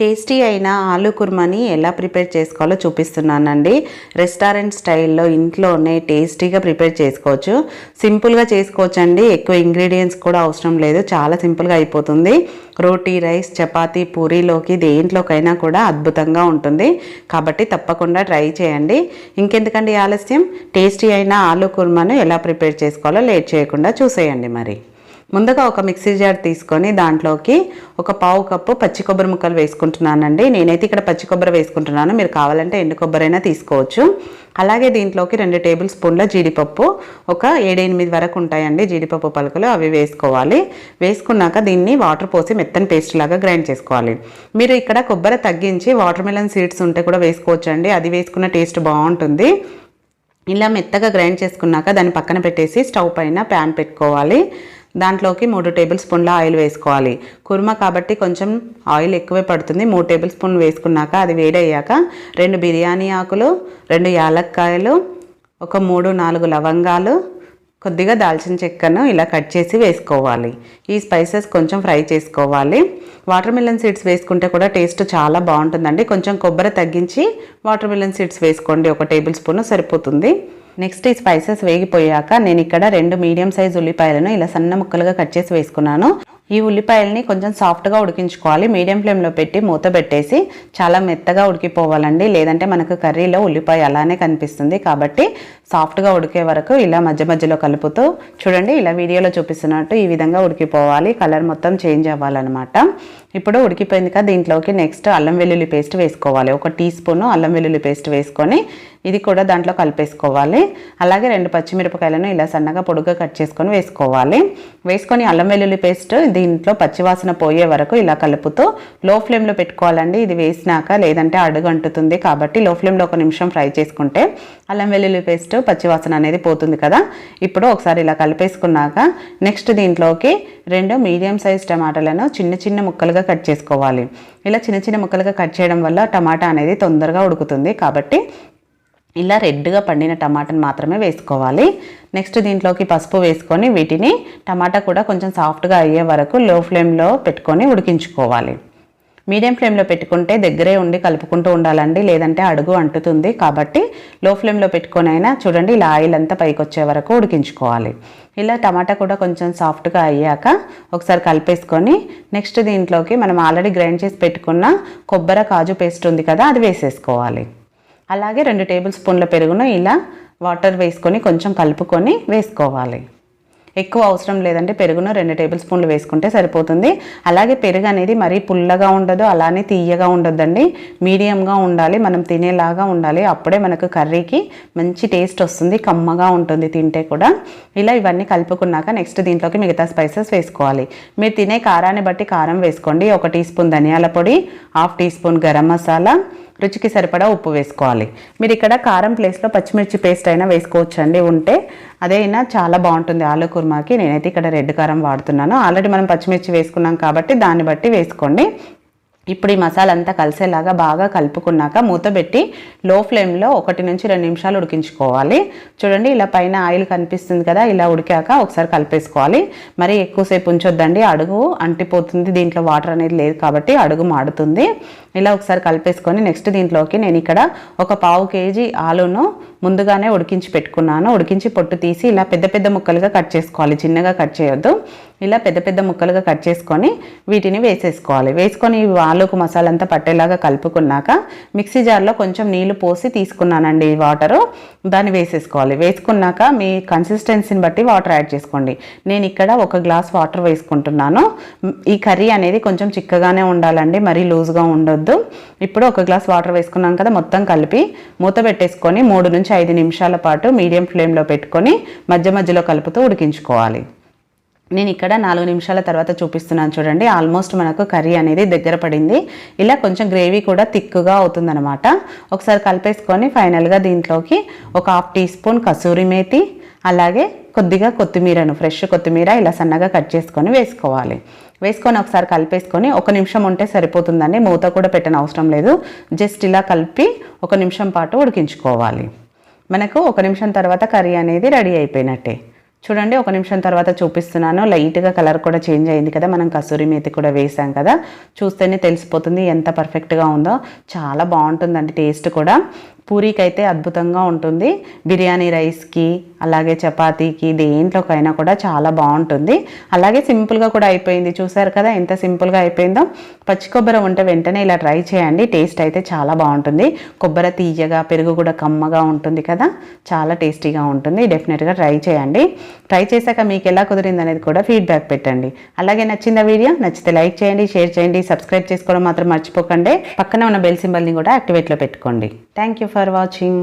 Tasty అయిన ఆలు కుర్మాని ఎలా ప్రిపేర్ చేసుకోవాలో చూపిస్తున్నానండి. రెస్టారెంట్ స్టైల్లో ఇంట్లోనే టేస్టీగా ప్రిపేర్ చేసుకోవచ్చు. సింపుల్గా చేసుకోవచ్చు అండి ఎక్కువ ఇంగ్రీడియంట్స్ కూడా అవసరం లేదు. చాలా సింపుల్గా అయిపోతుంది. రోటీ రైస్ చపాతి పూరీలోకి దేంట్లోకైనా కూడా అద్భుతంగా ఉంటుంది. కాబట్టి తప్పకుండా ట్రై చేయండి. ఇంకెందుకండి ఆలస్యం? టేస్టీ అయిన ఆలు కుర్మాను ఎలా ప్రిపేర్ చేసుకోవాలో లేట్ చేయకుండా చూసేయండి మరి. ముందుగా ఒక మిక్సీ జార్ తీసుకొని దాంట్లోకి ఒక పావు కప్పు పచ్చి కొబ్బరి ముక్కలు వేసుకుంటున్నానండి. నేనైతే ఇక్కడ పచ్చి కొబ్బరి వేసుకుంటున్నాను. మీరు కావాలంటే ఎండు కొబ్బరైనా తీసుకోవచ్చు. అలాగే దీంట్లోకి రెండు టేబుల్ స్పూన్ల జీడిపప్పు ఒక ఏడెనిమిది వరకు ఉంటాయండి జీడిపప్పు పలుకులు అవి వేసుకోవాలి. వేసుకున్నాక దీన్ని వాటర్ పోసి మెత్తని పేస్ట్ లాగా గ్రైండ్ చేసుకోవాలి. మీరు ఇక్కడ కొబ్బరి తగ్గించి వాటర్ మెలన్ సీడ్స్ ఉంటే కూడా వేసుకోవచ్చు అండి అది వేసుకున్న టేస్ట్ బాగుంటుంది. ఇలా మెత్తగా గ్రైండ్ చేసుకున్నాక దాన్ని పక్కన పెట్టేసి స్టవ్ పైన ప్యాన్ పెట్టుకోవాలి. దాంట్లోకి మూడు టేబుల్ స్పూన్ల ఆయిల్ వేసుకోవాలి. కుర్మా కాబట్టి కొంచెం ఆయిల్ ఎక్కువే పడుతుంది. మూడు టేబుల్ స్పూన్ వేసుకున్నాక అది వేడయ్యాక రెండు బిర్యానీ ఆకులు రెండు యాలక్కాయలు ఒక మూడు నాలుగు లవంగాలు కొద్దిగా దాల్చిన చెక్కను ఇలా కట్ చేసి వేసుకోవాలి. ఈ స్పైసెస్ కొంచెం ఫ్రై చేసుకోవాలి. వాటర్ మిలన్ సీడ్స్ వేసుకుంటే కూడా టేస్ట్ చాలా బాగుంటుందండి. కొంచెం కొబ్బరి తగ్గించి వాటర్ మిలన్ సీడ్స్ వేసుకోండి. ఒక టేబుల్ స్పూన్ సరిపోతుంది. నెక్స్ట్ ఈ స్పైసెస్ వేగిపోయాక నేను ఇక్కడ రెండు మీడియం సైజ్ ఉల్లిపాయలను ఇలా సన్న ముక్కలుగా కట్ చేసి వేసుకున్నాను. ఈ ఉల్లిపాయల్ని కొంచెం సాఫ్ట్గా ఉడికించుకోవాలి. మీడియం ఫ్లేమ్లో పెట్టి మూత పెట్టేసి చాలా మెత్తగా ఉడికిపోవాలండి. లేదంటే మనకు కర్రీలో ఉల్లిపాయ అలానే కనిపిస్తుంది. కాబట్టి సాఫ్ట్గా ఉడికే వరకు ఇలా మధ్య మధ్యలో కలుపుతూ చూడండి ఇలా వీడియోలో చూపిస్తున్నట్టు ఈ విధంగా ఉడికిపోవాలి. కలర్ మొత్తం చేంజ్ అవ్వాలన్నమాట. ఇప్పుడు ఉడికిపోయింది కదా దీంట్లోకి నెక్స్ట్ అల్లం వెల్లుల్లి పేస్ట్ వేసుకోవాలి. ఒక టీ స్పూన్ అల్లం వెల్లుల్లి పేస్ట్ వేసుకొని ఇది కూడా దాంట్లో కలిపేసుకోవాలి. అలాగే రెండు పచ్చిమిరపకాయలను ఇలా సన్నగా పొడుగ్గా కట్ చేసుకొని వేసుకోవాలి. వేసుకొని అల్లం వెల్లుల్లి పేస్ట్ దీంట్లో పచ్చివాసన పోయే వరకు ఇలా కలుపుతూ లో ఫ్లేమ్లో పెట్టుకోవాలండి. ఇది వేసినాక లేదంటే అడుగు అంటుతుంది కాబట్టి లో ఫ్లేమ్లో ఒక నిమిషం ఫ్రై చేసుకుంటే అల్లం వెల్లుల్లి పేస్ట్ పచ్చివాసన అనేది పోతుంది కదా. ఇప్పుడు ఒకసారి ఇలా కలిపేసుకున్నాక నెక్స్ట్ దీంట్లోకి రెండు మీడియం సైజ్ టమాటాలను చిన్న చిన్న ముక్కలుగా కట్ చేసుకోవాలి. ఇలా చిన్న చిన్న ముక్కలుగా కట్ చేయడం వల్ల టమాటా అనేది తొందరగా ఉడుకుతుంది కాబట్టి ఇలా రెడ్గా పండిన టమాటాని మాత్రమే వేసుకోవాలి. నెక్స్ట్ దీంట్లోకి పసుపు వేసుకొని వీటిని టమాటా కూడా కొంచెం సాఫ్ట్గా అయ్యే వరకు లో ఫ్లేమ్లో పెట్టుకొని ఉడికించుకోవాలి. మీడియం ఫ్లేమ్లో పెట్టుకుంటే దగ్గరే ఉండి కలుపుకుంటూ ఉండాలండి లేదంటే అడుగు అంటుతుంది. కాబట్టి లో ఫ్లేమ్లో పెట్టుకొని అయినా చూడండి ఇలా ఆయిల్ అంతా పైకి వచ్చే వరకు ఉడికించుకోవాలి. ఇలా టమాటా కూడా కొంచెం సాఫ్ట్గా అయ్యాక ఒకసారి కలిపేసుకొని నెక్స్ట్ దీంట్లోకి మనం ఆల్రెడీ గ్రైండ్ చేసి పెట్టుకున్న కొబ్బరి కాజు పేస్ట్ ఉంది కదా అది వేసేసుకోవాలి. అలాగే రెండు టేబుల్ స్పూన్ల పెరుగును ఇలా వాటర్ వేసుకొని కొంచెం కలుపుకొని వేసుకోవాలి. ఎక్కువ అవసరం లేదంటే పెరుగును రెండు టేబుల్ స్పూన్లు వేసుకుంటే సరిపోతుంది. అలాగే పెరుగు అనేది మరీ పుల్లగా ఉండదు అలానే తీయగా ఉండొద్దండి. మీడియంగా ఉండాలి మనం తినేలాగా ఉండాలి. అప్పుడే మనకు కర్రీకి మంచి టేస్ట్ వస్తుంది కమ్మగా ఉంటుంది తింటే కూడా. ఇలా ఇవన్నీ కలుపుకున్నాక నెక్స్ట్ దీంట్లోకి మిగతా స్పైసెస్ వేసుకోవాలి. మీరు తినే కారాన్ని బట్టి కారం వేసుకోండి. ఒక టీ స్పూన్ ధనియాల పొడి half teaspoon garam masala రుచికి సరిపడా ఉప్పు వేసుకోవాలి. మీరు ఇక్కడ కారం ప్లేస్లో పచ్చిమిర్చి పేస్ట్ అయినా వేసుకోవచ్చు అండి ఉంటే అదైనా చాలా బాగుంటుంది ఆలు కుర్మాకి. నేనైతే ఇక్కడ రెడ్ కారం వాడుతున్నాను. ఆల్రెడీ మనం పచ్చిమిర్చి వేసుకున్నాం కాబట్టి దాన్ని బట్టి వేసుకోండి. ఇప్పుడు ఈ మసాలా అంతా కలిసేలాగా బాగా కలుపుకున్నాక మూత పెట్టి లో ఫ్లేమ్లో ఒకటి నుంచి రెండు నిమిషాలు ఉడికించుకోవాలి. చూడండి ఇలా పైన ఆయిల్ కనిపిస్తుంది కదా ఇలా ఉడికాక ఒకసారి కలిపేసుకోవాలి. మరి ఎక్కువసేపు ఉంచొద్దండి అడుగు అంటిపోతుంది దీంట్లో వాటర్ అనేది లేదు కాబట్టి అడుగు మాడుతుంది. ఇలా ఒకసారి కలిపేసుకొని నెక్స్ట్ దీంట్లోకి నేను ఇక్కడ ఒక పావు కేజీ ఆలును ముందుగానే ఉడికించి పెట్టుకున్నాను. ఉడికించి పొట్టు తీసి ఇలా పెద్ద పెద్ద ముక్కలుగా కట్ చేసుకోవాలి. చిన్నగా కట్ చేయొద్దు. ఇలా పెద్ద పెద్ద ముక్కలుగా కట్ చేసుకొని వీటిని వేసేసుకోవాలి. వేసుకొని ఆలుకు మసాలా అంతా పట్టేలాగా కలుపుకున్నాక మిక్సీ జార్లో కొంచెం నీళ్ళు పోసి తీసుకున్నానండి ఈ వాటరు. దాన్ని వేసేసుకోవాలి. వేసుకున్నాక మీ కన్సిస్టెన్సీని బట్టి వాటర్ యాడ్ చేసుకోండి. నేను ఇక్కడ ఒక గ్లాస్ వాటర్ వేసుకుంటున్నాను. ఈ కర్రీ అనేది కొంచెం చిక్కగానే ఉండాలండి. మరీ లూజ్గా ఉండొద్దు. ఇప్పుడు ఒక గ్లాస్ వాటర్ వేసుకున్నాం కదా మొత్తం కలిపి మూత పెట్టేసుకొని మూడు నుంచి ఐదు నిమిషాల పాటు మీడియం ఫ్లేమ్లో పెట్టుకొని మధ్య మధ్యలో కలుపుతూ ఉడికించుకోవాలి. నేను ఇక్కడ నాలుగు నిమిషాల తర్వాత చూపిస్తున్నాను చూడండి. ఆల్మోస్ట్ మనకు కర్రీ అనేది దగ్గర పడింది. ఇలా కొంచెం గ్రేవీ కూడా థిక్గా అవుతుందన్నమాట. ఒకసారి కలిపేసుకొని ఫైనల్గా దీంట్లోకి ఒక half teaspoon kasuri methi అలాగే కొద్దిగా కొత్తిమీరను ఫ్రెష్ కొత్తిమీర ఇలా సన్నగా కట్ చేసుకొని వేసుకోవాలి. వేసుకొని ఒకసారి కలిపేసుకొని ఒక నిమిషం ఉంటే సరిపోతుందండి. మూత కూడా పెట్టని అవసరం లేదు. జస్ట్ ఇలా కలిపి ఒక నిమిషం పాటు ఉడికించుకోవాలి. మనకు ఒక నిమిషం తర్వాత కర్రీ అనేది రెడీ అయిపోయినట్టే. చూడండి ఒక నిమిషం తర్వాత చూపిస్తున్నాను. లైట్గా కలర్ కూడా చేంజ్ అయింది కదా మనం కసూరి మేతి కూడా వేసాం కదా. చూస్తేనే తెలిసిపోతుంది ఎంత పర్ఫెక్ట్గా ఉందో. చాలా బాగుంటుందండి టేస్ట్ కూడా. పూరీకి అయితే అద్భుతంగా ఉంటుంది. బిర్యానీ రైస్కి అలాగే చపాతీకి దేంట్లోకైనా కూడా చాలా బాగుంటుంది. అలాగే సింపుల్గా కూడా అయిపోయింది. చూసారు కదా ఎంత సింపుల్గా అయిపోయిందో. పచ్చి కొబ్బరి ఉంటే వెంటనే ఇలా ట్రై చేయండి. టేస్ట్ అయితే చాలా బాగుంటుంది. కొబ్బరి తీయగా పెరుగు కూడా కమ్మగా ఉంటుంది కదా. చాలా టేస్టీగా ఉంటుంది. డెఫినెట్గా ట్రై చేయండి. ట్రై చేశాక మీకు ఎలా కుదిరింది అనేది కూడా ఫీడ్బ్యాక్ పెట్టండి. అలాగే నచ్చిందా వీడియో? నచ్చితే లైక్ చేయండి షేర్ చేయండి సబ్స్క్రైబ్ చేసుకోవడం మాత్రం మర్చిపోకండి. పక్కన ఉన్న బెల్ సింబల్ని కూడా యాక్టివేట్లో పెట్టుకోండి. Thank you for watching